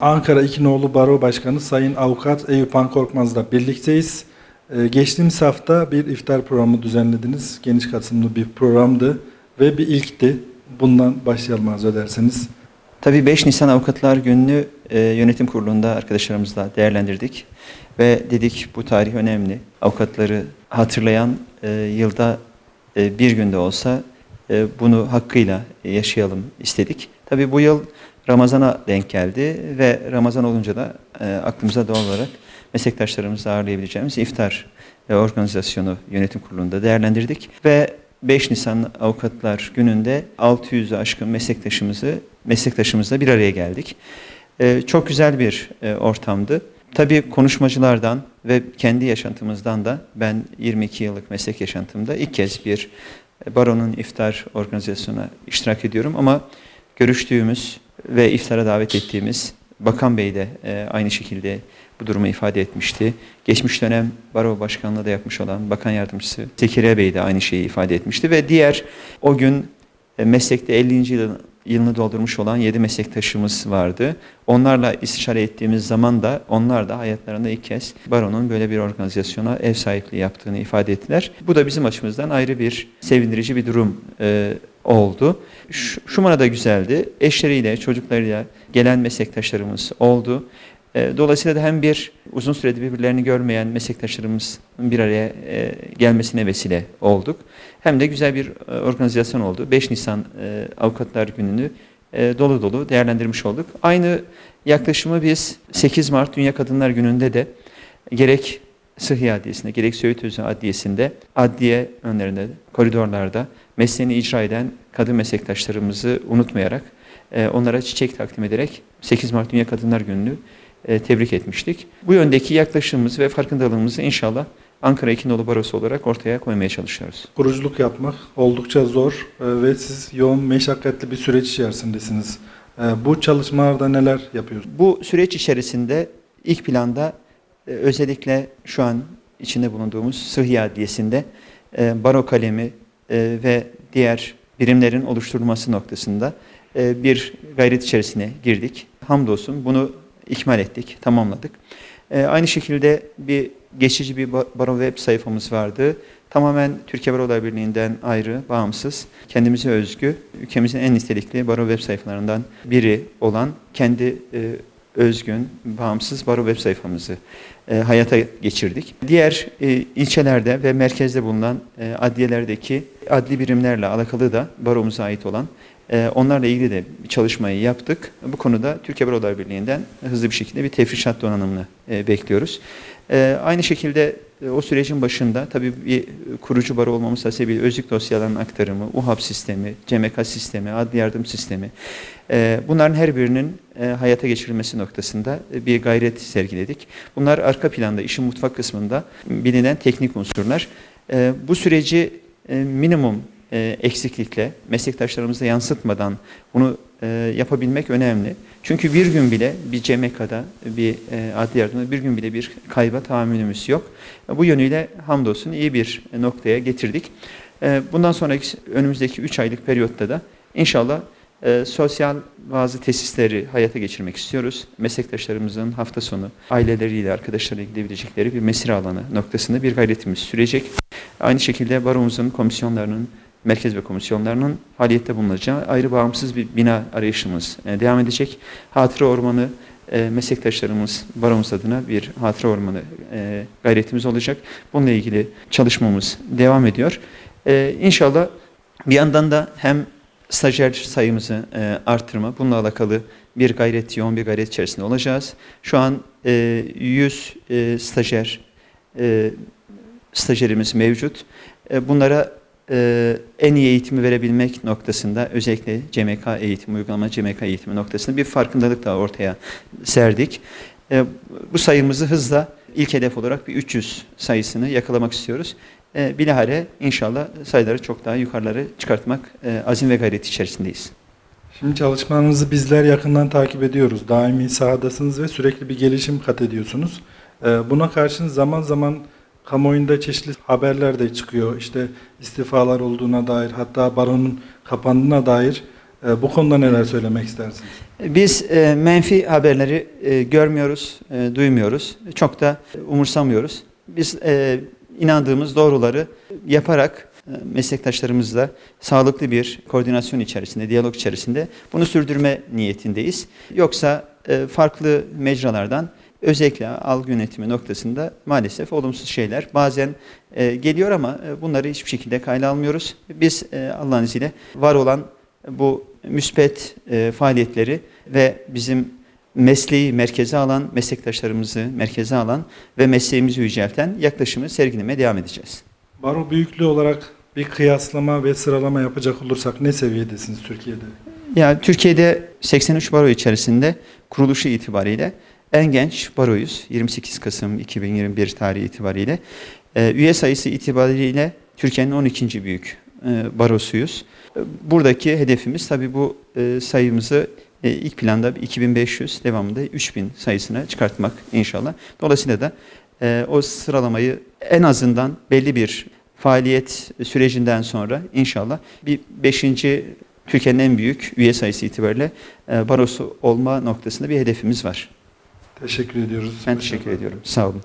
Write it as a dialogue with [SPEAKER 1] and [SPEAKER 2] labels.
[SPEAKER 1] Ankara İkinoğlu Baro Başkanı Sayın Avukat Eyüp Korkmaz'la birlikteyiz. Ee, geçtiğimiz hafta bir iftar programı düzenlediniz. Geniş katılımlı bir programdı ve bir ilkti. Bundan başlayalım arzu ederseniz.
[SPEAKER 2] Tabii 5 Nisan Avukatlar Günü'nü e, yönetim kurulunda arkadaşlarımızla değerlendirdik ve dedik bu tarih önemli. Avukatları hatırlayan e, yılda e, bir günde olsa bunu hakkıyla yaşayalım istedik. Tabii bu yıl Ramazan'a denk geldi ve Ramazan olunca da e, aklımıza doğal olarak meslektaşlarımızla ağırlayabileceğimiz iftar e, organizasyonu yönetim kurulunda değerlendirdik ve 5 Nisan Avukatlar Günü'nde 600'ü aşkın meslektaşımızı meslektaşımızla bir araya geldik. Ee, çok güzel bir e, ortamdı. Tabii konuşmacılardan ve kendi yaşantımızdan da ben 22 yıllık meslek yaşantımda ilk kez bir e, baronun iftar organizasyonuna iştirak ediyorum ama görüştüğümüz ve iftara davet ettiğimiz Bakan Bey de e, aynı şekilde bu durumu ifade etmişti. Geçmiş dönem baro başkanlığı da yapmış olan Bakan Yardımcısı Zekeriya Bey de aynı şeyi ifade etmişti ve diğer o gün e, meslekte 50. yılın- yılını doldurmuş olan 7 meslektaşımız vardı. Onlarla istişare ettiğimiz zaman da onlar da hayatlarında ilk kez baronun böyle bir organizasyona ev sahipliği yaptığını ifade ettiler. Bu da bizim açımızdan ayrı bir sevindirici bir durum e, oldu. Şu, şu manada güzeldi. Eşleriyle, çocuklarıyla gelen meslektaşlarımız oldu. E, Dolayısıyla da hem bir uzun süredir birbirlerini görmeyen meslektaşlarımızın bir araya e, gelmesine vesile olduk. Hem de güzel bir e, organizasyon oldu. 5 Nisan Avukatlar Günü'nü dolu dolu değerlendirmiş olduk. Aynı yaklaşımı biz 8 Mart Dünya Kadınlar Günü'nde de gerek Sıhhi Adliyesi'nde gerek Söğüt Özü Adliyesi'nde adliye önlerinde, koridorlarda mesleğini icra eden kadın meslektaşlarımızı unutmayarak onlara çiçek takdim ederek 8 Mart Dünya Kadınlar Günü'nü tebrik etmiştik. Bu yöndeki yaklaşımımızı ve farkındalığımızı inşallah Ankara İkinoğlu Barosu olarak ortaya koymaya çalışıyoruz.
[SPEAKER 1] Kuruculuk yapmak oldukça zor e, ve siz yoğun meşakkatli bir süreç içerisindesiniz. E, Bu çalışmalarda neler yapıyorsunuz?
[SPEAKER 2] Bu süreç içerisinde ilk planda e, özellikle şu an içinde bulunduğumuz Sıhhi Adliyesi'nde e, baro kalemi e, ve diğer birimlerin oluşturulması noktasında e, bir gayret içerisine girdik. Hamdolsun bunu ikmal ettik, tamamladık. E, Aynı şekilde bir geçici bir ba- baro web sayfamız vardı. Tamamen Türkiye Barolar Birliği'nden ayrı, bağımsız, kendimize özgü, ülkemizin en nitelikli baro web sayfalarından biri olan kendi e, özgün, bağımsız baro web sayfamızı e, hayata geçirdik. Diğer e, ilçelerde ve merkezde bulunan e, adliyelerdeki adli birimlerle alakalı da baromuza ait olan onlarla ilgili de bir çalışmayı yaptık. Bu konuda Türkiye Barolar Birliği'nden hızlı bir şekilde bir tefrişat donanımını e, bekliyoruz. E, aynı şekilde e, o sürecin başında tabii bir kurucu baro olmamız hasebiyle özlük dosyalarının aktarımı, UHAP sistemi, CMK sistemi, adli yardım sistemi e, bunların her birinin hayata geçirilmesi noktasında bir gayret sergiledik. Bunlar arka planda, işin mutfak kısmında bilinen teknik unsurlar. Bu süreci minimum e, eksiklikle, meslektaşlarımıza yansıtmadan bunu e, yapabilmek önemli. Çünkü bir gün bile bir CMK'da, bir e, adli yardımda bir gün bile bir kayba tahammülümüz yok. Bu yönüyle hamdolsun iyi bir noktaya getirdik. E, bundan sonraki önümüzdeki 3 aylık periyotta da inşallah e, sosyal bazı tesisleri hayata geçirmek istiyoruz. Meslektaşlarımızın hafta sonu aileleriyle, arkadaşlarıyla gidebilecekleri bir mesire alanı noktasında bir gayretimiz sürecek. Aynı şekilde baromuzun komisyonlarının, merkez ve komisyonlarının faaliyette bulunacağı ayrı bağımsız bir bina arayışımız e, devam edecek. Hatıra ormanı e, meslektaşlarımız baromuz adına bir hatıra ormanı e, gayretimiz olacak. Bununla ilgili çalışmamız devam ediyor. E, inşallah bir yandan da hem stajyer sayımızı e, arttırma, bununla alakalı bir gayret, yoğun bir gayret içerisinde olacağız. Şu an e, 100 e, stajyer stajyerimiz mevcut. Bunlara e, en iyi eğitimi verebilmek noktasında özellikle CMK eğitimi, uygulama CMK eğitimi noktasında bir farkındalık da ortaya serdik. E, bu sayımızı hızla ilk hedef olarak bir 300 sayısını yakalamak istiyoruz. E, bilahare inşallah sayıları çok daha yukarıları çıkartmak e, azim ve gayret içerisindeyiz.
[SPEAKER 1] Şimdi çalışmanızı bizler yakından takip ediyoruz. Daimi sahadasınız ve sürekli bir gelişim kat ediyorsunuz. Buna karşın zaman zaman kamuoyunda çeşitli haberler de çıkıyor. İşte istifalar olduğuna dair hatta baronun kapandığına dair E, bu konuda neler söylemek istersiniz?
[SPEAKER 2] Biz e, menfi haberleri e, görmüyoruz, e, duymuyoruz. Çok da umursamıyoruz. Biz e, inandığımız doğruları yaparak e, meslektaşlarımızla sağlıklı bir koordinasyon içerisinde, diyalog içerisinde bunu sürdürme niyetindeyiz. Yoksa e, farklı mecralardan özellikle algı yönetimi noktasında maalesef olumsuz şeyler bazen e, geliyor ama e, bunları hiçbir şekilde kayda almıyoruz. Biz e, Allah'ın izniyle var olan bu müspet e, faaliyetleri ve bizim mesleği merkeze alan, meslektaşlarımızı merkeze alan ve mesleğimizi yücelten yaklaşımı sergilemeye devam edeceğiz.
[SPEAKER 1] Baro büyüklüğü olarak bir kıyaslama ve sıralama yapacak olursak ne seviyedesiniz Türkiye'de?
[SPEAKER 2] Ya Türkiye'de 83 baro içerisinde kuruluşu itibariyle en genç baroyuz. 28 Kasım 2021 tarihi itibariyle. Ee, üye sayısı itibariyle Türkiye'nin 12. büyük e, barosuyuz. E, Buradaki hedefimiz tabii bu e, sayımızı e, ilk planda 2500 devamında 3000 sayısına çıkartmak inşallah. Dolayısıyla da o sıralamayı en azından belli bir faaliyet sürecinden sonra inşallah bir 5. Türkiye'nin en büyük üye sayısı itibariyle barosu olma noktasında bir hedefimiz var.
[SPEAKER 1] Teşekkür ediyoruz.
[SPEAKER 2] Ben teşekkür ediyorum. Sağ olun.